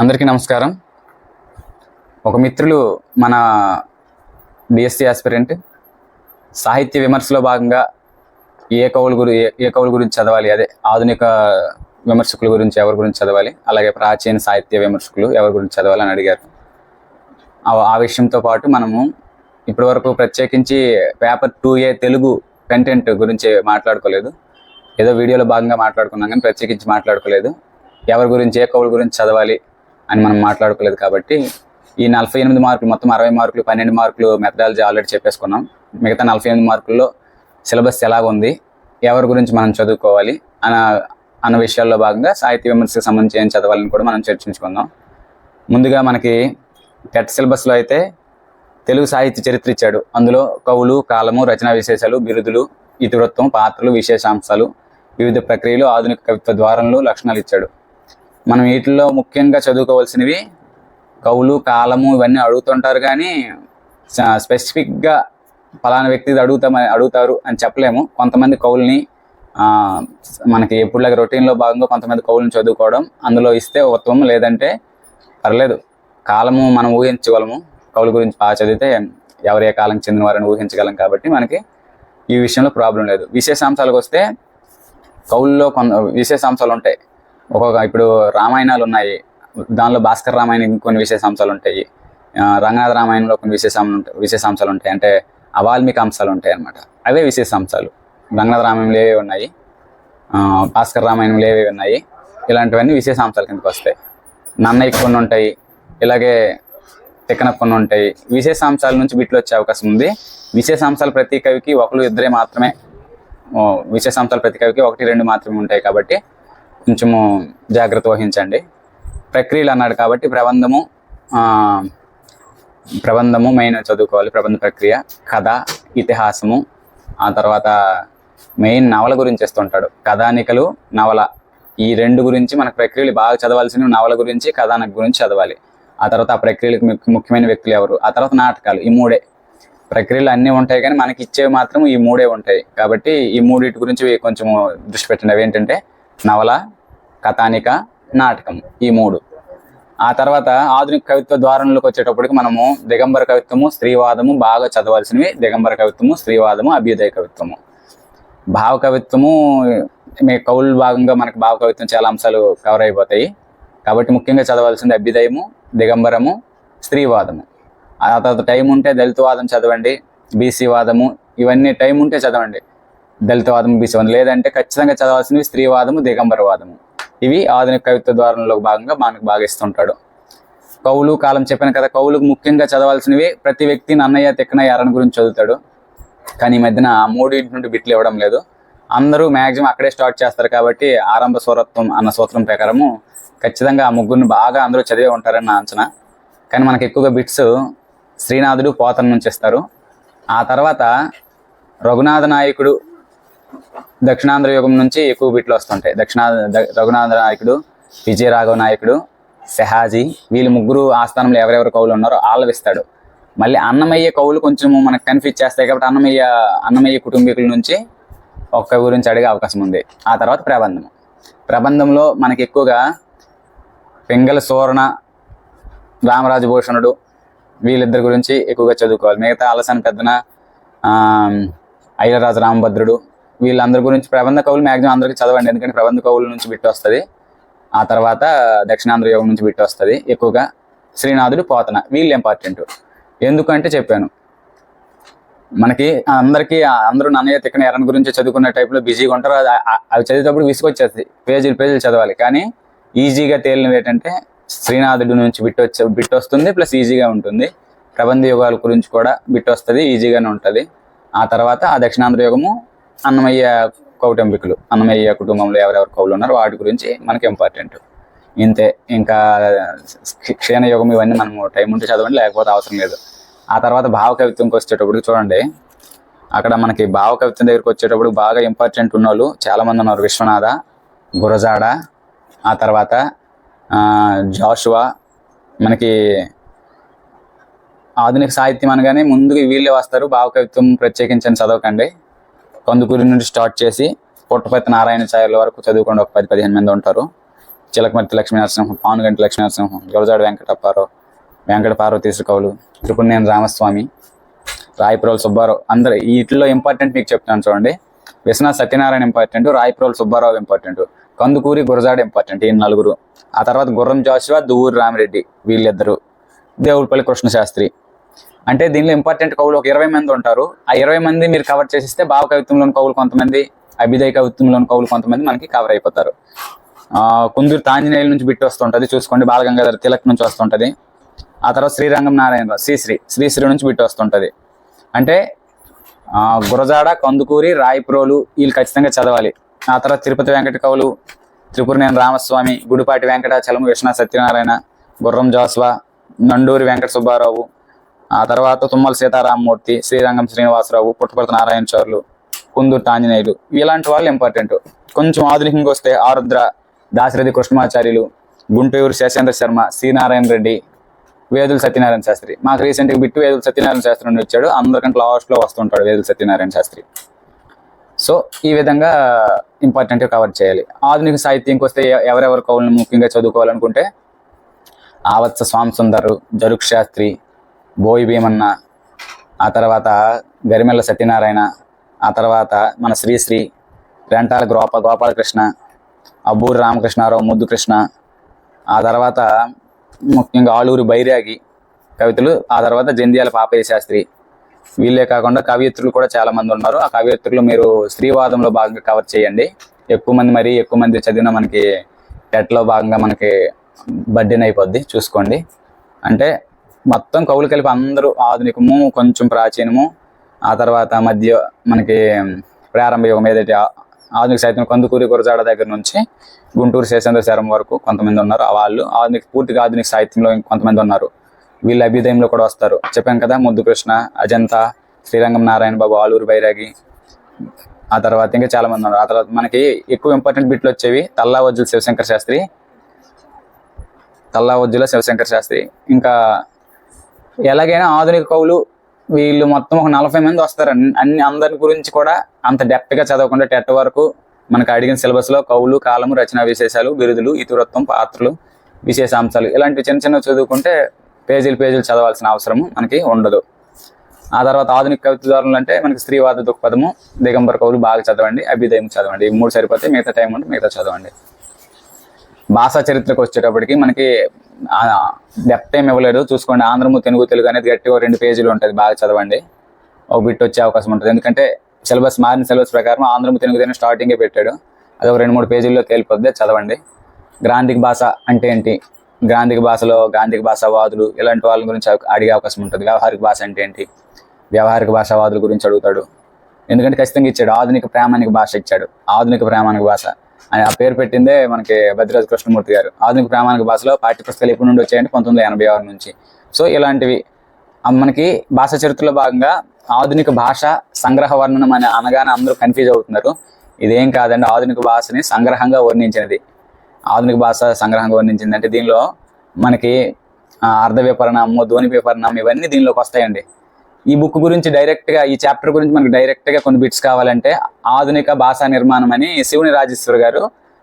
అందరికీ నమస్కారం. ఒక మిత్రులు మన డిఎస్సి ఆస్పిరెంట్ సాహిత్య విమర్శలో భాగంగా ఏ కవుల గురి ఏ- ఏ కవుల గురించి చదవాలి? అదే ఆధునిక విమర్శకుల గురించి ఎవరి గురించి చదవాలి? అలాగే ప్రాచీన సాహిత్య విమర్శకులు ఎవరి గురించి చదవాలి అని అడిగారు. ఆ- ఆ విషయంతో పాటు మనము ఇప్పటివరకు ప్రత్యేకించి paper two A Telugu content గురించి మాట్లాడుకోలేదు. ఏదో వీడియోలో భాగంగా మాట్లాడుకున్నాం కానీ ప్రత్యేకించి మాట్లాడుకోలేదు. ఎవరి గురించి ఏ కవుల గురించి చదవాలి? అని మనం మాట్లాడుకోలేదు కాబట్టి ఈ నలభై ఎనిమిది మార్కులు మొత్తం అరవై మార్కులు పన్నెండు మార్కులు మెథడాలజీ ఆల్రెడీ చెప్పేసుకున్నాం. మిగతా నలభై ఎనిమిది మార్కుల్లో సిలబస్ ఎలా ఉంది ఎవరి గురించి మనం చదువుకోవాలి అన్న అన్న విషయాల్లో భాగంగా సాహిత్య విమర్శకు సంబంధించి ఏం చదవాలని కూడా మనం చర్చించుకుందాం. ముందుగా మనకి టెట్ సిలబస్లో అయితే తెలుగు సాహిత్య చరిత్ర ఇచ్చాడు. అందులో కవులు కాలము రచనా విశేషాలు బిరుదులు ఇతివృత్తం పాత్రలు విశేషాంశాలు వివిధ ప్రక్రియలు ఆధునిక కవిత్వ ద్వారంలో లక్షణాలు ఇచ్చాడు. మనం వీటిల్లో ముఖ్యంగా చదువుకోవాల్సినవి కవులు కాలము ఇవన్నీ అడుగుతుంటారు కానీ స్పెసిఫిక్గా ఫలానా వ్యక్తి అడుగుతామని అడుగుతారు అని చెప్పలేము. కొంతమంది కవుల్ని మనకి ఎప్పుడులాగా రొటీన్లో భాగంగా కొంతమంది కవులను చదువుకోవడం అందులో ఇస్తే ఉత్తమం లేదంటే పర్లేదు. కాలము మనం ఊహించగలము. కవుల గురించి బాగా చదివితే ఎవరు ఏ కాలం చెందిన వారని ఊహించగలం కాబట్టి మనకి ఈ విషయంలో ప్రాబ్లం లేదు. విశేషాంశాలకు వస్తే కవుల్లో కొంత విశేషాంశాలు ఉంటాయి. ఒక్కొక్క ఇప్పుడు రామాయణాలు ఉన్నాయి. దానిలో భాస్కర్ రామాయణం కొన్ని విశేషాంశాలు ఉంటాయి. రంగనాథ రామాయణంలో కొన్ని విశేషం విశేషాంశాలు ఉంటాయి. అంటే అవాల్మిక అంశాలు ఉంటాయి అన్నమాట అవే విశేషాంశాలు. రంగనాథ రామాయణంలో ఏవి ఉన్నాయి? భాస్కర్ రామాయణంలో ఏవి ఉన్నాయి? ఇలాంటివన్నీ విశేషాంశాల కిందకి వస్తాయి. నన్నయ్య కొన్ని ఉంటాయి. ఇలాగే తెక్కన కొన్ని ఉంటాయి. విశేషాంశాల నుంచి బిట్లు వచ్చే అవకాశం ఉంది. విశేషాంశాలు ప్రతి కవికి ఒకరు ఇద్దరే మాత్రమే విశేషాంశాలు ప్రతి కవికి ఒకటి రెండు మాత్రమే ఉంటాయి కాబట్టి కొంచెము జాగ్రత్త వహించండి. ప్రక్రియలు అన్నాడు కాబట్టి ప్రబంధము ప్రబంధము మెయిన్ చదువుకోవాలి. ప్రబంధ ప్రక్రియ కథ ఇతిహాసము ఆ తర్వాత మెయిన్ నవల గురించి ఇస్తుంటాడు కథానికలు నవల ఈ రెండు గురించి మనకు ప్రక్రియలు బాగా చదవాల్సిన నవల గురించి కథానిక గురించి చదవాలి. ఆ తర్వాత ఆ ప్రక్రియలకు ముఖ్యమైన వ్యక్తులు ఎవరు? ఆ తర్వాత నాటకాలు ఈ మూడే. ప్రక్రియలు అన్నీ ఉంటాయి కానీ మనకి ఇచ్చేవి మాత్రం ఈ మూడే ఉంటాయి. కాబట్టి ఈ మూడింటి గురించి కొంచెం దృష్టి పెట్టండి. అవి ఏంటంటే నవల కథానిక నాటకం ఈ మూడు. ఆ తర్వాత ఆధునిక కవిత్వ ద్వారంలోకి వచ్చేటప్పటికి మనము దిగంబర కవిత్వము స్త్రీవాదము బాగా చదవాల్సినవి దిగంబర కవిత్వము స్త్రీవాదము అభ్యుదయ కవిత్వము. భావ కవిత్వము మీ కౌలు భాగంగా మనకు భావ కవిత్వం చాలా అంశాలు కవర్ అయిపోతాయి. కాబట్టి ముఖ్యంగా చదవాల్సింది అభ్యుదయము దిగంబరము స్త్రీవాదము. ఆ తర్వాత టైం ఉంటే దళితవాదం చదవండి బీసీ వాదము ఇవన్నీ టైం ఉంటే చదవండి. దళితవాదం బీసీ వాదం లేదంటే ఖచ్చితంగా చదవాల్సినవి స్త్రీవాదము దిగంబరవాదము. ఇవి ఆధునిక కవిత్వ ద్వారంలో భాగంగా మనకు భాగిస్తుంటాడు. కవులు కాలం చెప్పాను కదా కవులకు ముఖ్యంగా చదవాల్సినవి ప్రతి వ్యక్తి నన్నయ్య తిక్కనయ్య అరణ్ గురించి చదువుతాడు. కానీ ఈ మధ్యన మూడింటి నుండి బిట్లు ఇవ్వడం లేదు. అందరూ మ్యాక్సిమం అక్కడే స్టార్ట్ చేస్తారు కాబట్టి ఆరంభ స్వరత్వం అన్న సూత్రం ప్రకారము ఖచ్చితంగా ఆ ముగ్గురిని బాగా అందరూ చదివే ఉంటారని నా అంచనా. కానీ మనకు ఎక్కువగా బిట్స్ శ్రీనాథుడు పోతన్ నుంచి ఇస్తారు. ఆ తర్వాత రఘునాథ నాయకుడు దక్షిణాంధ్ర యుగం నుంచి ఎక్కువ బిట్లు వస్తుంటాయి. దక్షిణా ద- నాయకుడు విజయరాఘవ నాయకుడు సెహాజీ వీళ్ళు ముగ్గురు ఆస్థానంలో ఎవరెవరు కవులు ఉన్నారో ఆలవిస్తాడు. మళ్ళీ అన్నమయ్య కవులు కొంచెం మనకు కన్ఫ్యూజ్ చేస్తాయి కాబట్టి అన్నమయ్య అన్నమయ్య కుటుంబీకుల నుంచి ఒక్క గురించి అడిగే అవకాశం ఉంది. ఆ తర్వాత ప్రబంధం. ప్రబంధంలో మనకి ఎక్కువగా పెంగల సోరణ రామరాజు భూషణుడు వీళ్ళిద్దరి గురించి ఎక్కువగా చదువుకోవాలి. మిగతా అలసన పెద్దన ఆ, అయ్యరాజు రామభద్రుడు వీళ్ళందరి గురించి ప్రబంధ కవులు మ్యాక్సిమం అందరికీ చదవండి. ఎందుకంటే ప్రబంధ కవుల నుంచి బిట్ వస్తుంది. ఆ తర్వాత దక్షిణాంధ్ర యోగం నుంచి బిట్ వస్తుంది ఎక్కువగా. శ్రీనాథుడు పోతన వీళ్ళు ఇంపార్టెంట్ ఎందుకంటే చెప్పాను మనకి అందరికీ అందరూ నన్నయ్య తిక్కన ఎరన్ గురించి చదువుకునే టైప్లో బిజీగా ఉంటారు. అది అవి చదివేటప్పుడు విసుకొచ్చేస్తుంది పేజీలు పేజీలు చదవాలి. కానీ ఈజీగా తేలినవి ఏంటంటే శ్రీనాథుడి నుంచి బిట్ వచ్చే బిట్ వస్తుంది ప్లస్ ఈజీగా ఉంటుంది. ప్రబంధ యుగాల గురించి కూడా బిట్ వస్తుంది ఈజీగానే ఉంటుంది. ఆ తర్వాత ఆ దక్షిణాంధ్ర యుగము అన్నమయ్య కౌటంబికులు. అన్నమయ్య కుటుంబంలో ఎవరెవరు కవులు ఉన్నారో వాటి గురించి మనకి ఇంపార్టెంట్ ఇంతే ఇంకా క్షీణ యుగం ఇవన్నీ మనము టైం ఉంటే చదవండి లేకపోతే అవసరం లేదు. ఆ తర్వాత భావ కవిత్వంకి వచ్చేటప్పుడు చూడండి. అక్కడ మనకి భావ కవిత్వం దగ్గరికి వచ్చేటప్పుడు బాగా ఇంపార్టెంట్ ఉన్న వాళ్ళు చాలామంది ఉన్నారు. విశ్వనాథ గురజాడ ఆ తర్వాత జాషువా మనకి ఆధునిక సాహిత్యం అనగానే ముందుగా వీళ్ళే వస్తారు. భావ కవిత్వం ప్రత్యేకించని చదవకండి. కందుకూరి నుండి స్టార్ట్ చేసి పుట్టపతి నారాయణ ఛాయల వరకు చదువుకోండి ఒక పది పదిహేను మంది ఉంటారు. చిలకమర్తి లక్ష్మీ నరసింహం పానుగంటి లక్ష్మీ నరసింహం గురజాడ వెంకటప్పారావు వెంకట పార్వతీశ్వర కవులు త్రిపుణేని రామస్వామి రాయపురోలు సుబ్బారావు. అందరు వీటిలో ఇంపార్టెంట్ మీకు చెప్తాను చూడండి. Viswanath Satyanarayana important Rayaprolu Subbarao important Kandukuri Gurajada important ఈ నలుగురు. ఆ తర్వాత గుర్రం జాషువా దువ్వూరు రామిరెడ్డి వీళ్ళిద్దరు. దేవుడిపల్లి కృష్ణ శాస్త్రి అంటే దీనిలో ఇంపార్టెంట్ కవులు ఒక ఇరవై మంది ఉంటారు. ఆ ఇరవై మంది మీరు కవర్ చేసిస్తే భావ కవిత్వంలోని కవులు కొంతమంది అభిదయ కవిత్వంలోని కవులు కొంతమంది మనకి కవర్ అయిపోతారు. కుందూరు తాంజనేయుల నుంచి బిట్టు వస్తుంటది చూసుకోండి. బాలగంగాధర తిలక్ నుంచి వస్తుంటది. ఆ తర్వాత శ్రీరంగం నారాయణరావు శ్రీశ్రీ శ్రీశ్రీ నుంచి బిట్టు వస్తుంటది. అంటే గురజాడ కందుకూరి రాయప్రోలు వీళ్ళు ఖచ్చితంగా చదవాలి. ఆ తర్వాత తిరుపతి వెంకట కవులు త్రిపురనేని రామస్వామి గుడిపాటి వెంకటాచలం విశ్వనాథ్ సత్యనారాయణ గుర్రం జాస్వా నండూరి వెంకట సుబ్బారావు ఆ తర్వాత తుమ్మల సీతారామమూర్తి శ్రీరంగం శ్రీనివాసరావు పుట్టపర్తి నారాయణ చౌర్లు కుందూరు ఆంజనేయులు ఇలాంటి వాళ్ళు ఇంపార్టెంట్ కొంచెం ఆధునికంగా వస్తే ఆరుద్ర దాశరథి కృష్ణమాచార్యులు గుంటూరు శశేంద్ర శర్మ సి నారాయణ రెడ్డి వేదుల సత్యనారాయణ శాస్త్రి. మాకు రీసెంట్గా బిట్టు వేదుల సత్యనారాయణ శాస్త్రి నుండి వచ్చాడు. అందరికంటే లాస్ట్లో వస్తుంటాడు వేదుల సత్యనారాయణ శాస్త్రి. సో ఈ విధంగా ఇంపార్టెంట్ కవర్ చేయాలి. ఆధునిక సాహిత్యంకి వస్తే ఎవరెవరు కవులను ముఖ్యంగా చదువుకోవాలనుకుంటే ఆవత్స స్వామి సుందరు జరుక్ శాస్త్రి బోయి భీమన్న ఆ తర్వాత గరిమెల్ల సత్యనారాయణ ఆ తర్వాత మన శ్రీశ్రీ రెంటాల గోప గోపాలకృష్ణ అబ్బూరి రామకృష్ణారావు ముద్దు కృష్ణ ఆ తర్వాత ముఖ్యంగా ఆలూరు బైరాగి కవితలు ఆ తర్వాత జంధ్యాల పాపయ్య శాస్త్రి. వీళ్ళే కాకుండా కవయిత్రులు కూడా చాలా మంది ఉన్నారు. ఆ కవయిత్రులు మీరు స్త్రీవాదంలో భాగంగా కవర్ చేయండి. ఎక్కువ మంది మరి ఎక్కువ మంది చదివిన మనకి టెట్లో భాగంగా మనకి బడ్డెన్ అయిపోద్ది. చూసుకోండి. అంటే మొత్తం కవులు కలిపి అందరూ ఆధునికము కొంచెం ప్రాచీనము. ఆ తర్వాత మధ్య మనకి ప్రారంభ యుగం ఏదైతే ఆధునిక సాహిత్యం కందుకూరి గురజాడ దగ్గర నుంచి గుంటూరు శేషేంద్ర శరం వరకు కొంతమంది ఉన్నారు. వాళ్ళు ఆధునిక పూర్తిగా ఆధునిక సాహిత్యంలో కొంతమంది ఉన్నారు. వీళ్ళు అభ్యుదయంలో కూడా వస్తారు. చెప్పాను కదా ముద్దు కృష్ణ అజంతా శ్రీరంగం నారాయణ బాబు ఆలూరు బైరాగి. ఆ తర్వాత ఇంకా చాలా మంది ఉన్నారు. ఆ తర్వాత మనకి ఎక్కువ ఇంపార్టెంట్ బిట్లు వచ్చేవి తల్లా వజ్జుల శివశంకర్ శాస్త్రి తల్లా వజ్జుల శివశంకర్ శాస్త్రి. ఇంకా ఎలాగైనా ఆధునిక కవులు వీళ్ళు మొత్తం ఒక నలభై మంది వస్తారు. అన్ని అన్ని అందరి గురించి కూడా అంత డెప్త్గా చదవకుండా టెట్ వరకు మనకు అడిగిన సిలబస్లో కవులు కాలము రచనా విశేషాలు బిరుదులు ఇతివృత్తం పాత్రలు విశేషాంశాలు ఇలాంటి చిన్న చిన్న చదువుకుంటే పేజీలు పేజీలు చదవాల్సిన అవసరం మనకి ఉండదు. ఆ తర్వాత ఆధునిక కవిత్వదారులు అంటే మనకి స్త్రీవాద దృక్పథము దిగంబర కవులు బాగా చదవండి అభ్యుదయం చదవండి ఈ మూడు సరిపోతే మిగతా టైం ఉంటే మిగతా చదవండి. భాషా చరిత్రకు వచ్చేటప్పటికి మనకి డెప్త్ ఏమి ఇవ్వలేదు. చూసుకోండి ఆంధ్రము తెలుగు తెలుగు అనేది గట్టిగా రెండు పేజీలు ఉంటుంది బాగా చదవండి. ఒక బిట్ వచ్చే అవకాశం ఉంటుంది. ఎందుకంటే సిలబస్ మారిన సిలబస్ ప్రకారం ఆంధ్రము తెలుగు తెలుగు స్టార్టింగే పెట్టాడు. అది ఒక రెండు మూడు పేజీల్లో తేలిపోద్ది చదవండి. గ్రాంధిక భాష అంటే ఏంటి? గ్రాంధిక భాషలో గాంధిక భాషావాదులు ఇలాంటి వాళ్ళ గురించి అడిగే అవకాశం ఉంటుంది. వ్యవహారిక భాష అంటే ఏంటి? వ్యవహారిక భాషావాదుల గురించి అడుగుతాడు. ఎందుకంటే ఖచ్చితంగా ఇచ్చాడు. ఆధునిక ప్రామాణిక భాష ఇచ్చాడు. ఆధునిక ప్రామాణిక భాష. అని ఆ పేరు పెట్టిందే మనకి భద్రరాజు కృష్ణమూర్తి గారు. ఆధునిక ప్రామాణిక భాషలో పాఠ్య పుస్తకాలు ఎప్పటి నుండి వచ్చాయంటే పంతొమ్మిది ఎనభై ఆరు నుంచి. సో ఇలాంటివి. మనకి భాష చరిత్రలో భాగంగా ఆధునిక భాష సంగ్రహ వర్ణనం అని అనగానే అందరూ కన్ఫ్యూజ్ అవుతున్నారు. ఇదేం కాదండి ఆధునిక భాషని సంగ్రహంగా వర్ణించినది. ఆధునిక భాష సంగ్రహంగా వర్ణించింది అంటే దీనిలో మనకి అర్ధ విపరణము ధ్వని విపరణం ఇవన్నీ దీనిలోకి వస్తాయండి. ఈ బుక్ గురించి డైరెక్ట్గా ఈ చాప్టర్ గురించి మనకి డైరెక్ట్గా కొన్ని బిట్స్ కావాలంటే ఆధునిక భాషా నిర్మాణం అని శివుని రాజేశ్వర్ గారు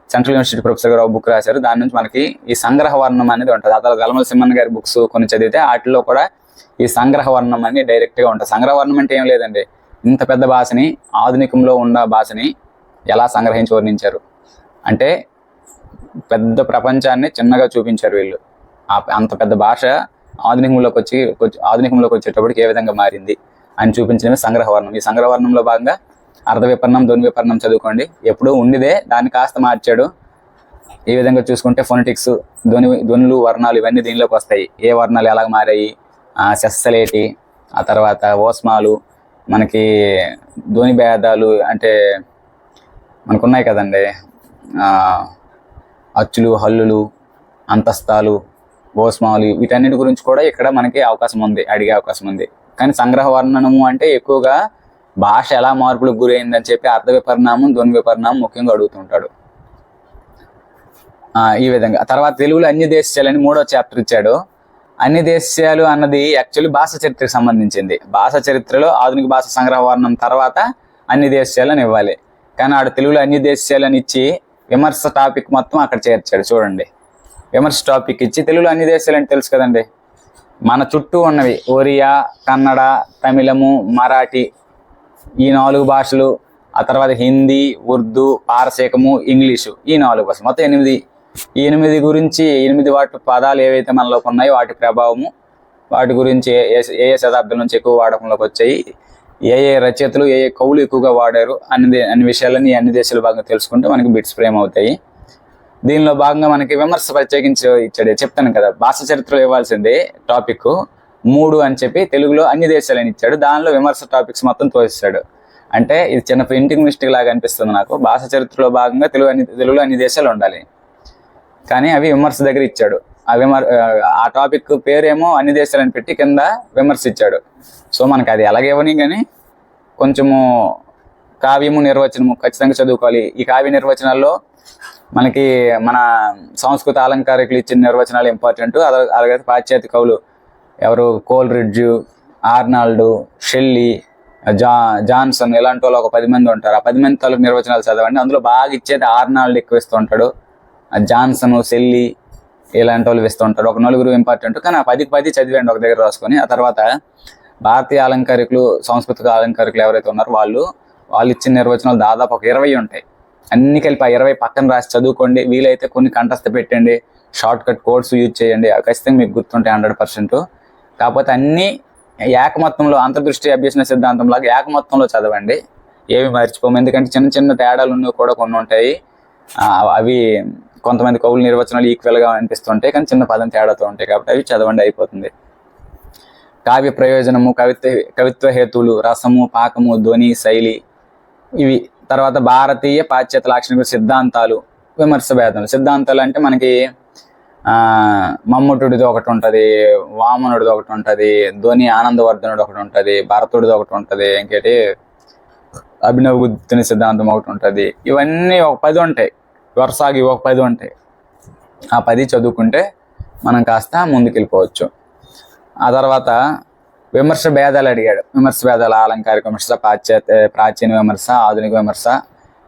సెంట్రల్ యూనివర్సిటీ ప్రొఫెసర్ గారు బుక్ రాశారు. దాని నుంచి మనకి ఈ సంగ్రహ వర్ణం అనేది ఉంటుంది. అతను గలమల సింహన్ గారి బుక్స్ కొన్ని చదివితే వాటిలో కూడా ఈ సంగ్రహ వర్ణం అని డైరెక్ట్గా ఉంటుంది. సంగ్రహ వర్ణం అంటే ఏం లేదండి. ఇంత పెద్ద భాషని ఆధునికంలో ఉన్న భాషని ఎలా సంగ్రహించి వర్ణించారు? అంటే పెద్ద ప్రపంచాన్ని చిన్నగా చూపించారు వీళ్ళు. అంత పెద్ద భాష ఆధునికంలోకి వచ్చి ఆధునికంలోకి వచ్చేటప్పటికి ఏ విధంగా మారింది అని చూపించడమే సంగ్రహవర్ణం. ఈ సంగ్రహవర్ణంలో భాగంగా అర్ధ విపర్ణం ధ్వని విపర్ణం చదువుకోండి. ఎప్పుడూ ఉండిదే దాన్ని కాస్త మార్చాడు. ఈ విధంగా చూసుకుంటే ఫొనటిక్స్ ధ్వని ధ్వనులు వర్ణాలు ఇవన్నీ దీనిలోకి వస్తాయి. ఏ వర్ణాలు ఎలాగ మారాయి? ఆ సెస్సలేటి ఆ తర్వాత ఓస్మాలు మనకి ధ్వని భేదాలు అంటే మనకున్నాయి కదండి. అచ్చులు హల్లులు అంతస్తాలు ఓస్మాలు వీటన్నిటి గురించి కూడా ఇక్కడ మనకి అవకాశం ఉంది అడిగే అవకాశం ఉంది. కానీ సంగ్రహ వర్ణనము అంటే ఎక్కువగా భాష ఎలా మార్పులకు గురైందని చెప్పి అర్థ విపరిణామం ధ్వని విపరిణామం ముఖ్యంగా అడుగుతుంటాడు. ఈ విధంగా. తర్వాత తెలుగులో అన్ని దేశాలని మూడో చాప్టర్ ఇచ్చాడు. అన్ని దేశాలు అన్నది యాక్చువల్లీ భాష చరిత్రకు సంబంధించింది. భాష చరిత్రలో ఆధునిక భాష సంగ్రహ వర్ణం తర్వాత అన్ని దేశాలని ఇవ్వాలి. కానీ ఆడు తెలుగులో అన్ని దేశాలని ఇచ్చి విమర్శ టాపిక్ మొత్తం అక్కడ చేర్చాడు. చూడండి. విమర్శ టాపిక్ ఇచ్చి తెలుగులో అన్ని దేశాలు తెలుసు కదండి? మన చుట్టూ ఉన్నవి ఒరియా కన్నడ తమిళము మరాఠీ ఈ నాలుగు భాషలు ఆ తర్వాత హిందీ ఉర్దూ పారసీకము ఇంగ్లీషు ఈ నాలుగు భాషలు. మొత్తం ఎనిమిది ఈ ఎనిమిది గురించి ఎనిమిది వాటి పదాలు ఏవైతే మనలోకి ఉన్నాయో వాటి ప్రభావము వాటి గురించి ఏ ఏ- శతాబ్దం నుంచి ఎక్కువ వాడకంలోకి వచ్చాయి ఏ ఏ రచయితలు ఏ ఏ కవులు ఎక్కువగా వాడారు అన్ని దే- అన్ని విషయాలని అన్ని దేశాల భాగంగా తెలుసుకుంటే మనకి బిట్స్ ఫ్రేమ్ అవుతాయి దీనిలో భాగంగా మనకి విమర్శ ప్రత్యేకించి ఇచ్చాడు. చెప్తాను కదా భాష చరిత్రలో ఇవ్వాల్సిందే టాపిక్ మూడు అని చెప్పి తెలుగులో అన్ని దేశాలని ఇచ్చాడు. దానిలో విమర్శ టాపిక్స్ మొత్తం తోసిస్తాడు. అంటే ఇది చిన్న ప్రింటింగ్ మిస్టేక్ లాగా అనిపిస్తుంది నాకు. భాష చరిత్రలో భాగంగా తెలుగు అన్ని తెలుగులో అన్ని దేశాలు ఉండాలి. కానీ అవి విమర్శ దగ్గర ఇచ్చాడు. ఆ విమర్ ఆ టాపిక్ పేరేమో అన్ని దేశాలని పెట్టి కింద విమర్శ ఇచ్చాడు. సో మనకి అది ఎలాగేవని కానీ కొంచెము కావ్యము నిర్వచనము ఖచ్చితంగా చదువుకోవాలి. ఈ కావ్య నిర్వచనాల్లో మనకి మన సంస్కృత అలంకారికులు ఇచ్చిన నిర్వచనాలు ఇంపార్టెంట్ అలా- అలాగే పాశ్చాత్య కవులు ఎవరు? కోల్రిడ్జ్ ఆర్నాల్డ్ షెల్లీ జా జాన్సన్ ఇలాంటి వాళ్ళు ఒక పది మంది ఉంటారు. ఆ పది మంది తాలూకు నిర్వచనాలు చదవండి. అందులో బాగా ఇచ్చేది ఆర్నాల్డ్ ఎక్కువ ఇస్తూ ఉంటాడు జాన్సన్ సెల్లి ఇలాంటి వాళ్ళు ఇస్తూ ఉంటారు ఒక నలుగురు ఇంపార్టెంట్ కానీ ఆ పదికి పది చదివండి ఒక దగ్గర రాసుకొని. ఆ తర్వాత భారతీయ అలంకారికులు సాంస్కృతిక అలంకారికులు ఎవరైతే ఉన్నారో వాళ్ళు వాళ్ళు ఇచ్చిన నిర్వచనాలు దాదాపు ఒక ఇరవై ఉంటాయి. అన్ని కలిపి ఆ ఇరవై పక్కన రాసి చదువుకోండి. వీలైతే కొన్ని కంఠస్థ పెట్టండి. షార్ట్ కట్ కోడ్స్ యూజ్ చేయండి. అవి ఖచ్చితంగా మీకు గుర్తుంటాయి హండ్రెడ్ పర్సెంట్. కాకపోతే అన్ని ఏకమత్వంలో అంతర్దృష్టి అభ్యసన సిద్ధాంతం లాగా ఏకమత్వంలో చదవండి. ఏమి మర్చిపోము. ఎందుకంటే చిన్న చిన్న తేడాలు ఉన్నవి కూడా కొన్ని ఉంటాయి. అవి కొంతమంది కవుల నిర్వచనాలు ఈక్వల్గా అనిపిస్తుంటాయి. కానీ చిన్న పదం తేడాతో ఉంటాయి కాబట్టి అవి చదవండి అయిపోతుంది. కావ్య ప్రయోజనము కవిత్వ కవిత్వ హేతువులు రసము పాకము ధ్వని శైలి ఇవి తర్వాత భారతీయ పాశ్చాత్య లాక్షణిక సిద్ధాంతాలు విమర్శ భేదాలు. సిద్ధాంతాలు అంటే మనకి మమ్ముటుడిది ఒకటి ఉంటుంది వామనుడిది ఒకటి ఉంటుంది ధ్వని ఆనందవర్ధనుడు ఒకటి ఉంటుంది భరతుడిది ఒకటి ఉంటుంది ఇంకేటి అభినవ బుద్ధిని సిద్ధాంతం ఒకటి ఉంటుంది. ఇవన్నీ ఒక పది ఉంటాయి. వరుసగా ఒక పది ఉంటాయి. ఆ పది చదువుకుంటే మనం కాస్త ముందుకెళ్ళిపోవచ్చు. ఆ తర్వాత విమర్శ భేదాలు అడిగాడు. విమర్శ భేదాలు అలంకారిక విమర్శ పాశ్చాత్య ప్రాచీన విమర్శ ఆధునిక విమర్శ.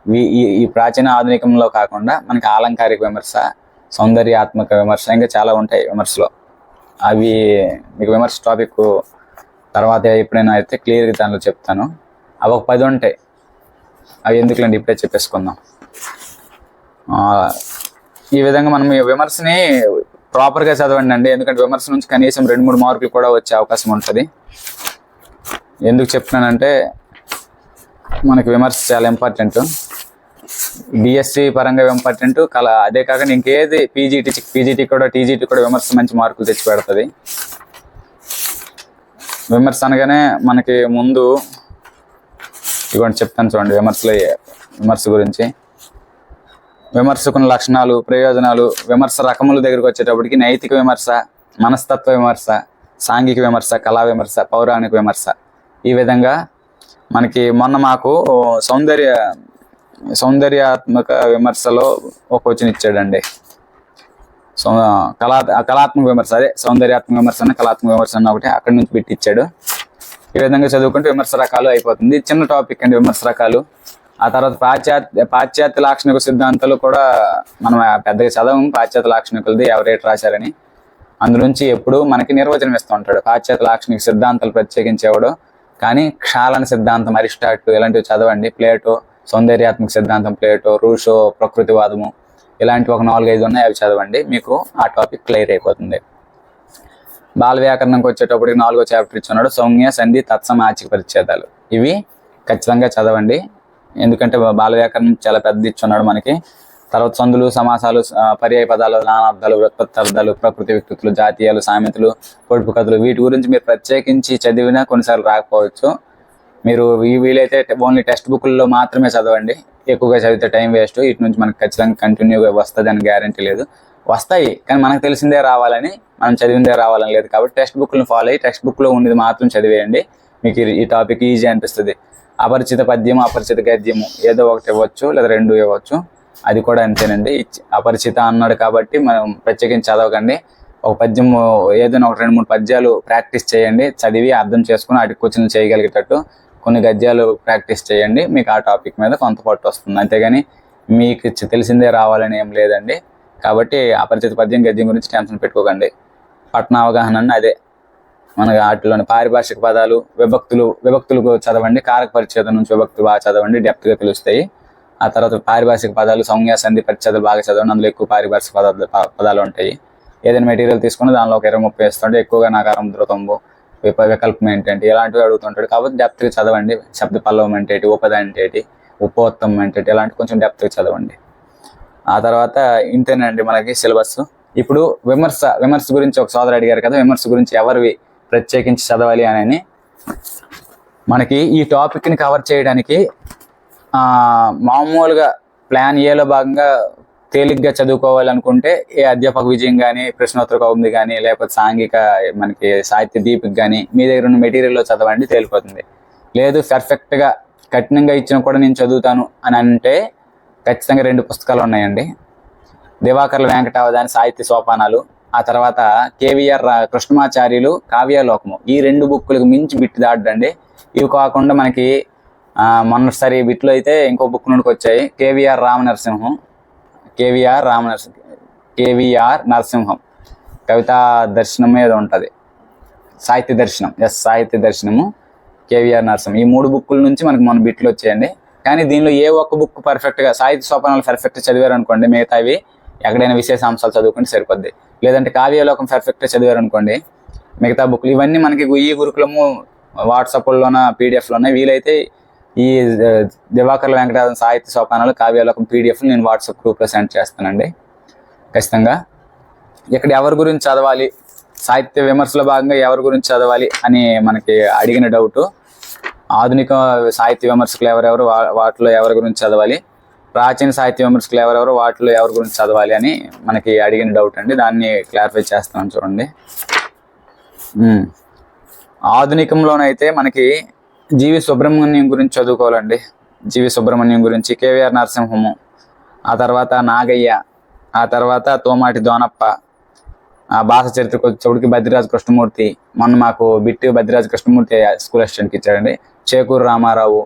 ఈ ఈ ప్రాచీన ఆధునికంలో కాకుండా మనకి అలంకారిక విమర్శ సౌందర్యాత్మక విమర్శ ఇంకా చాలా ఉంటాయి విమర్శలో. అవి మీకు విమర్శ టాపిక్ తర్వాత ఎప్పుడైనా అయితే క్లియర్గా దానిలో చెప్తాను. అవి ఒక పది ఉంటాయి. అవి ఎందుకులేండి? ఇప్పుడే చెప్పేసుకుందాం. ఈ విధంగా మనం ఈ విమర్శని ప్రాపర్గా చదవండి అండి ఎందుకంటే విమర్శ నుంచి కనీసం రెండు మూడు మార్కులు కూడా వచ్చే అవకాశం ఉంటుంది. ఎందుకు చెప్తున్నానంటే మనకి విమర్శ చాలా ఇంపార్టెంట్ బిఎస్సి పరంగా ఇంపార్టెంట్ కల అదే కాకుండా ఇంకేది పీజీటీ పీజీటీ కూడా టీజీటీ కూడా విమర్శ మంచి మార్కులు తెచ్చి పెడుతుంది. విమర్శ అనగానే మనకి ముందు ఇవ్వండి చెప్తాను చూడండి విమర్శలు విమర్శ గురించి. విమర్శకుని లక్షణాలు ప్రయోజనాలు విమర్శ రకముల దగ్గరకు వచ్చేటప్పటికి నైతిక విమర్శ మనస్తత్వ విమర్శ సాంఘిక విమర్శ కళా విమర్శ పౌరాణిక విమర్శ. ఈ విధంగా మనకి మొన్న మాకు సౌందర్య సౌందర్యాత్మక విమర్శలో ఒక క్వశ్చన్ ఇచ్చాడండి. కళా కళాత్మక విమర్శ అదే సౌందర్యాత్మక విమర్శ అన్న కళాత్మక విమర్శ అన్న ఒకటి అక్కడి నుంచి పెట్టి ఇచ్చాడు. ఈ విధంగా చదువుకుంటే విమర్శ రకాలు అయిపోతుంది. చిన్న టాపిక్ అండి విమర్శ రకాలు. ఆ తర్వాత పాశ్చాత్య పాశ్చాత్య లాక్షణిక సిద్ధాంతాలు కూడా మనం పెద్దగా చదవం. పాశ్చాత్య లాక్షణికులది ఎవరేటి రాశారని. అందులోంచి ఎప్పుడు మనకి నిర్వచనం ఇస్తూ ఉంటాడు. పాశ్చాత్య లాక్షణిక సిద్ధాంతాలు ప్రత్యేకించేవాడు. కానీ క్షాళన సిద్ధాంతం అరిస్టాట్ ఇలాంటివి చదవండి. ప్లేటో సౌందర్యాత్మక సిద్ధాంతం ప్లేటో రూషో ప్రకృతివాదము ఇలాంటి ఒక నాలుగైదు ఉన్నాయి. అవి చదవండి. మీకు ఆ టాపిక్ క్లియర్ అయిపోతుంది. బాల వ్యాకరణంకి వచ్చేటప్పటికి నాలుగో చాప్టర్ ఇచ్చున్నాడు సౌమ్య సంధి తత్సమాచిక పరిచ్ఛేదాలు. ఇవి ఖచ్చితంగా చదవండి. ఎందుకంటే బాల వ్యాకరణం చాలా పెద్ద ఇచ్చున్నాడు మనకి. తర్వాత సందులు సమాసాలు పర్యాయ పదాలు నానార్థాలు వ్యుత్పత్తార్థాలు ప్రకృతి వికృతులు జాతీయాలు సామెతలు పొడుపు కథలు వీటి గురించి మీరు ప్రత్యేకించి చదివినా కొన్నిసార్లు రాకపోవచ్చు. మీరు ఈ వీలైతే ఓన్లీ టెక్స్ట్ బుక్లో మాత్రమే చదవండి. ఎక్కువగా చదివితే టైం వేస్ట్. ఇటు నుంచి మనకి ఖచ్చితంగా కంటిన్యూగా వస్తుంది అని గ్యారంటీ లేదు. వస్తాయి కానీ మనకు తెలిసిందే రావాలని మనం చదివిందే రావాలని లేదు. కాబట్టి టెక్స్ట్ బుక్లను ఫాలో అయ్యి టెక్స్ట్ బుక్లో ఉండేది మాత్రం చదివేయండి. మీకు ఈ టాపిక్ ఈజీ అనిపిస్తుంది. అపరిచిత పద్యము అపరిచిత గద్యము ఏదో ఒకటి ఇవ్వచ్చు లేదా రెండు ఇవ్వచ్చు. అది కూడా అంతేనండి. అపరిచిత అన్నాడు కాబట్టి మనం ప్రత్యేకించి చదవకండి. ఒక పద్యం ఏదైనా ఒక రెండు మూడు పద్యాలు ప్రాక్టీస్ చేయండి. చదివి అర్థం చేసుకుని వాటి కూర్చొని చేయగలిగేటట్టు కొన్ని గద్యాలు ప్రాక్టీస్ చేయండి. మీకు ఆ టాపిక్ మీద కొంత పట్టు వస్తుంది. అంతేగాని మీకు తెలిసిందే రావాలని ఏం లేదండి. కాబట్టి అపరిచిత పద్యం గద్యం గురించి టెన్షన్ పెట్టుకోకండి. పట్న అవగాహన అదే. మన వాటిలోని పారిభాషిక పదాలు విభక్తులు విభక్తులు చదవండి కారక పరిచ్ఛేదం నుంచి విభక్తులు బాగా చదవండి డెప్త్గా తెలుస్తాయి. ఆ తర్వాత పారిభాషిక పదాలు సంజ్ఞ సంధి పరిచ్ఛేదాలు బాగా చదవండి అందులో ఎక్కువ పారిభాషిక పదాలు పదాలు ఉంటాయి. ఏదైనా మెటీరియల్ తీసుకుని దానిలో ఒక ఇరవై ముప్పై వేస్తుంటే ఎక్కువగా నాకారం ధృతంబు విప వికల్పం ఏంటంటే ఇలాంటివి అడుగుతుంటాడు కాబట్టి డెప్త్గా చదవండి శబ్ద పల్లవం అంటే ఏంటి ఉపద అంటే ఉపోత్తం అంటే ఇలాంటి కొంచెం డెప్త్గా చదవండి. ఆ తర్వాత ఇంతేనండి మనకి సిలబస్. ఇప్పుడు విమర్శ విమర్శ గురించి ఒక సోదరు అడిగారు కదా విమర్శ గురించి ఎవరివి ప్రత్యేకించి చదవాలి అని మనకి ఈ టాపిక్ని కవర్ చేయడానికి మామూలుగా ప్లాన్ ఏలో భాగంగా తేలిగ్గా చదువుకోవాలనుకుంటే ఏ అధ్యాపక విజయం కానీ ప్రశ్నోత్తర కౌముది కానీ లేకపోతే సాంఘిక మనకి సాహిత్య దీపిక్ కానీ మీ దగ్గర ఉన్న మెటీరియల్లో చదవండి తేలిపోతుంది. లేదు పర్ఫెక్ట్గా కఠినంగా ఇచ్చిన కూడా నేను చదువుతాను అని అంటే ఖచ్చితంగా రెండు పుస్తకాలు ఉన్నాయండి. దివాకర్ల వెంకటావధాని సాహిత్య సోపానాలు ఆ తర్వాత కేవీఆర్ రా- కృష్ణమాచార్యులు కావ్యలోకము. ఈ రెండు బుక్కులకు మించి బిట్ దాటండి ఇవి కాకుండా మనకి మొన్నసారి మొన్నటిసారి అయితే ఇంకో బుక్ నుండికి వచ్చాయి. కేవీఆర్ రామనరసింహం. కేవీఆర్ రామనరసింహం. కేవీఆర్ నరసింహం. కవితా దర్శనం మీద ఉంటుంది. సాహిత్య దర్శనం. ఎస్ సాహిత్య దర్శనము. కేవీఆర్ నరసింహం. ఈ మూడు బుక్కుల నుంచి మనకి మన బిట్లు వచ్చాయండి. కానీ దీనిలో ఏ ఒక్క బుక్ పర్ఫెక్ట్గా సాహిత్య సోపానాలు పర్ఫెక్ట్ చదివారు అనుకోండి మిగతావి ఎక్కడైనా విశేష అంశాలు చదువుకుంటే సరిపోద్ది. లేదంటే కావ్యలోకం పర్ఫెక్ట్గా చదివారు అనుకోండి మిగతా బుక్లు ఇవన్నీ మనకి ఈ గురుకులము వాట్సాప్లోన పీడిఎఫ్లోనే వీలైతే ఈ దివాకర్ దివాకర్ల వెంకటరాజన్ సాహిత్య సోపానాలు కావ్యలోకం పీడిఎఫ్లు నేను వాట్సాప్ గ్రూప్లో సెండ్ చేస్తానండి. ఖచ్చితంగా. ఇక్కడ ఎవరి గురించి చదవాలి సాహిత్య విమర్శల భాగంగా ఎవరి గురించి చదవాలి అని మనకి అడిగిన డౌటు ఆధునిక సాహిత్య విమర్శకులు ఎవరెవరు వా- వాటిలో ఎవరి గురించి చదవాలి ప్రాచీన సాహిత్య విమర్శకులు ఎవరెవరు వాటిలో ఎవరి గురించి చదవాలి అని మనకి అడిగిన డౌట్ అండి. దాన్ని క్లారిఫై చేస్తాను చూడండి. ఆధునికంలోనైతే మనకి జీవి సుబ్రహ్మణ్యం గురించి చదువుకోవాలండి. జీవి సుబ్రహ్మణ్యం గురించి కేవీఆర్ నరసింహము ఆ తర్వాత నాగయ్య ఆ తర్వాత తోమాటి దోనప్ప ఆ భాష చరిత్రకు చౌడికి బద్రిరాజు కృష్ణమూర్తి మొన్న మాకు బిట్టు బద్రిరాజు కృష్ణమూర్తి స్కూల్ అసిస్టెంట్కి ఇచ్చాడండి. చేకూరు రామారావు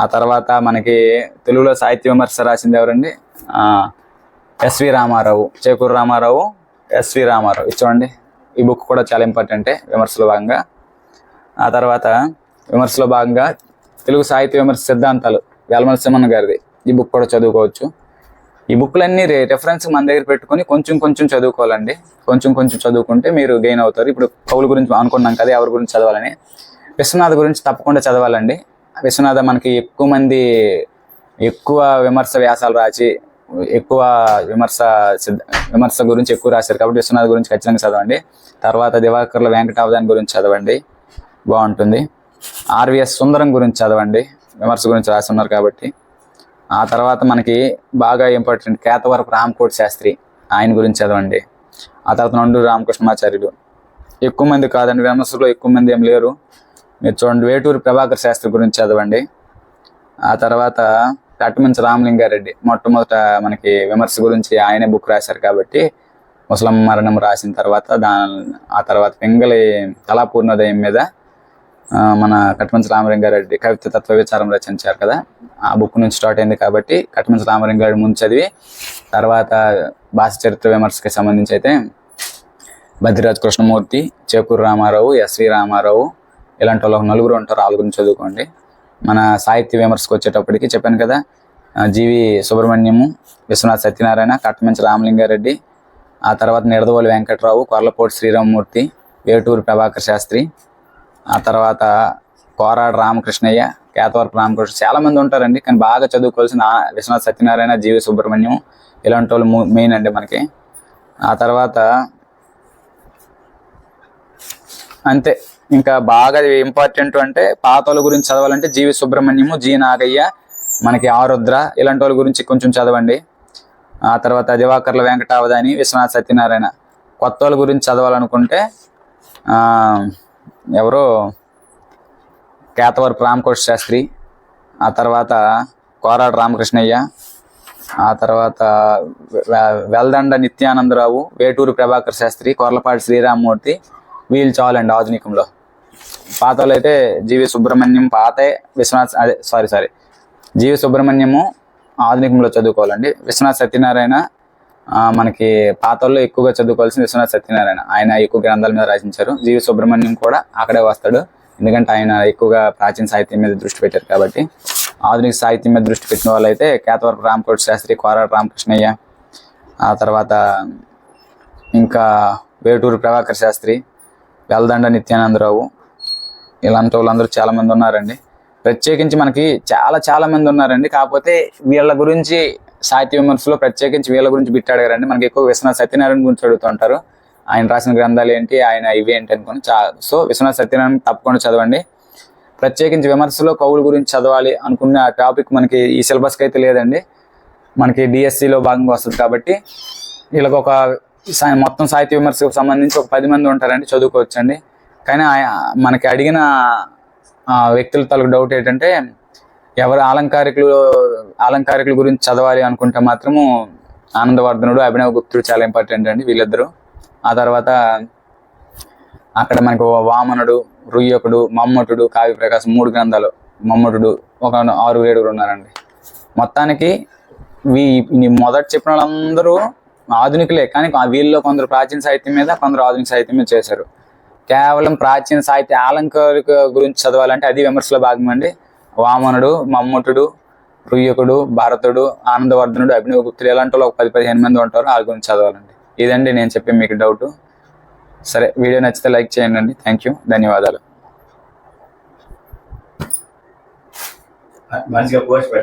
ఆ తర్వాత మనకి తెలుగులో సాహిత్య విమర్శ రాసింది ఎవరండి? S V Ramarao Chekuri Ramarao S V Ramarao. చూడండి ఈ బుక్ కూడా చాలా ఇంపార్టెంటే విమర్శలో భాగంగా. ఆ తర్వాత విమర్శలో భాగంగా తెలుగు సాహిత్య విమర్శ సిద్ధాంతాలు వేలమల సింహన్ గారిది. ఈ బుక్ కూడా చదువుకోవచ్చు. ఈ బుక్లన్నీ రే రెఫరెన్స్ మన దగ్గర పెట్టుకొని కొంచెం కొంచెం చదువుకోవాలండి. కొంచెం కొంచెం చదువుకుంటే మీరు గెయిన్ అవుతారు. ఇప్పుడు కవుల గురించి అనుకున్నాం కదా ఎవరి గురించి చదవాలని. విశ్వనాథ్ గురించి తప్పకుండా చదవాలండి. విశ్వనాథ మనకి ఎక్కువ మంది ఎక్కువ విమర్శ వ్యాసాలు రాసి ఎక్కువ విమర్శ సిద్ధ విమర్శ గురించి ఎక్కువ రాశారు కాబట్టి విశ్వనాథ్ గురించి ఖచ్చితంగా చదవండి. తర్వాత దివాకర్ల వెంకటావధాని గురించి చదవండి. బాగుంటుంది. ఆర్విఎస్ సుందరం గురించి చదవండి. విమర్శ గురించి రాసి ఉన్నారు కాబట్టి. ఆ తర్వాత మనకి బాగా ఇంపార్టెంట్ కేతవరపు రామకోటి శాస్త్రి ఆయన గురించి చదవండి. ఆ తర్వాత నండు రామకృష్ణమాచార్యులు. ఎక్కువ మంది కాదండి. విమర్శలో ఎక్కువ మంది ఏం లేరు. మీరు చూడండి వేటూరి ప్రభాకర్ శాస్త్రి గురించి చదవండి. ఆ తర్వాత కట్టుమంచి రామలింగారెడ్డి. మొట్టమొదట మనకి విమర్శ గురించి ఆయనే బుక్ రాశారు కాబట్టి ముసలమ్మ మరణం రాసిన తర్వాత దాని ఆ తర్వాత పింగళి కళాపూర్ణోదయం మీద మన కట్టుమంచి రామలింగారెడ్డి కవిత తత్వ విచారం రచించారు కదా. ఆ బుక్ నుంచి స్టార్ట్ అయింది కాబట్టి కట్టుమంచి రామలింగారెడ్డి ముందు చదివి తర్వాత భాష చరిత్ర విమర్శకి సంబంధించి అయితే బద్రిరాజు కృష్ణమూర్తి చేకూరు రామారావు ఎస్వి రామారావు ఇలాంటి వాళ్ళు ఒక నలుగురు ఉంటారు వాళ్ళ గురించి చదువుకోండి. మన సాహిత్య విమర్శకు వచ్చేటప్పటికి చెప్పాను కదా జీవి సుబ్రహ్మణ్యము విశ్వనాథ్ సత్యనారాయణ కట్టమంచి రామలింగారెడ్డి ఆ తర్వాత నిడదవోలు వెంకట్రావు కొర్లపోటి శ్రీరామమూర్తి వేటూరు ప్రభాకర్ శాస్త్రి ఆ తర్వాత కోరాడు రామకృష్ణయ్య కేతవరపు రామకృష్ణ చాలా మంది ఉంటారండి కానీ బాగా చదువుకోవాల్సిన విశ్వనాథ్ సత్యనారాయణ జీవి సుబ్రహ్మణ్యం ఇలాంటి వాళ్ళు మెయిన్ అండి మనకి. ఆ తర్వాత అంతే. ఇంకా బాగా ఇంపార్టెంట్ అంటే పాత వాళ్ళ గురించి చదవాలంటే జీవి సుబ్రహ్మణ్యము జీ నాగయ్య మనకి ఆరుద్ర ఇలాంటి వాళ్ళ గురించి కొంచెం చదవండి. ఆ తర్వాత దివాకర్ల వెంకటావధాని విశ్వనాథ్ సత్యనారాయణ. కొత్త వాళ్ళ గురించి చదవాలనుకుంటే ఎవరో కేతవరపు రామకోటి శాస్త్రి ఆ తర్వాత కోరాడు రామకృష్ణయ్య ఆ తర్వాత వె- వెల్దండ నిత్యానందరావు వేటూరు ప్రభాకర్ శాస్త్రి కొర్లపాటి శ్రీరామమూర్తి వీళ్ళు చాలండి ఆధునికంలో. పాతలో అయితే జీవి సుబ్రహ్మణ్యం పాతే విశ్వనాథ్ అదే సారీ సారీ. జీవి సుబ్రహ్మణ్యము ఆధునికంలో చదువుకోవాలండి. విశ్వనాథ్ సత్యనారాయణ మనకి పాతల్లో ఎక్కువగా చదువుకోవాల్సిన విశ్వనాథ్ సత్యనారాయణ. ఆయన ఎక్కువ గ్రంథాల మీద రచించారు జీవి సుబ్రహ్మణ్యం కూడా అక్కడే వస్తాడు. ఎందుకంటే ఆయన ఎక్కువగా ప్రాచీన సాహిత్యం మీద దృష్టి పెట్టారు కాబట్టి. ఆధునిక సాహిత్యం మీద దృష్టి పెట్టిన వాళ్ళు అయితే కేతవరపు రామకోటి శాస్త్రి కోరాడు రామకృష్ణయ్య ఆ తర్వాత ఇంకా వేటూరు ప్రభాకర్ శాస్త్రి వెల్దండ నిత్యానందరావు. ఇలాంటి వాళ్ళందరూ చాలామంది ఉన్నారండి. ప్రత్యేకించి మనకి చాలా చాలా మంది ఉన్నారండి. కాకపోతే వీళ్ళ గురించి సాహిత్య విమర్శలో ప్రత్యేకించి వీళ్ళ గురించి బిట్ అడిగారండి. మనకి ఎక్కువ విశ్వనాథ్ సత్యనారాయణ గురించి అడుగుతుంటారు. ఆయన రాసిన గ్రంథాలు ఏంటి ఆయన ఇవి ఏంటి అనుకుని చా సో విశ్వనాథ్ సత్యనారాయణ తప్పకుండా చదవండి. ప్రత్యేకించి విమర్శలో కవుల గురించి చదవాలి అనుకున్న టాపిక్ మనకి ఈ సిలబస్కి అయితే లేదండి. మనకి డిఎస్సిలో భాగంగా వస్తుంది కాబట్టి వీళ్ళకి ఒక మొత్తం సాహిత్య విమర్శకు సంబంధించి ఒక పది మంది ఉంటారండి చదువుకోవచ్చండి. కానీ మనకి అడిగిన వ్యక్తుల తలకు డౌట్ ఏంటంటే ఎవరు అలంకారికులు అలంకారికుల గురించి చదవాలి అనుకుంటే మాత్రము ఆనందవర్ధనుడు అభినవ గుప్తుడు చాలా ఇంపార్టెంట్ అండి వీళ్ళిద్దరూ. ఆ తర్వాత అక్కడ మనకు వామనుడు రుయ్యకుడు మమ్మటుడు కావ్య ప్రకాశం మూడు గ్రంథాలు. మమ్మటుడు ఒక ఆరు ఏడుగురు ఉన్నారండి. మొత్తానికి వీ ఈ మొదట చెప్పిన వాళ్ళందరూ ఆధునికులే కానీ వీళ్ళలో కొందరు ప్రాచీన సాహిత్యం మీద కొందరు ఆధునిక సాహిత్యం మీద చేశారు. కేవలం ప్రాచీన సాహిత్య అలంకారిక గురించి చదవాలంటే అది విమర్శలో భాగం అండి. వామనుడు మమ్ముటుడు రుయ్యకుడు భారతుడు ఆనందవర్ధనుడు అభినవగుప్తులు ఇలాంటి వాళ్ళు ఒక పది పదిహేను మంది ఉంటారు వాళ్ళ గురించి చదవాలండి. ఇదండి నేను చెప్పే మీకు డౌట్. సరే వీడియో నచ్చితే లైక్ చేయండి అండి. థ్యాంక్ యూ ధన్యవాదాలు. మంచిగా పోస్ట్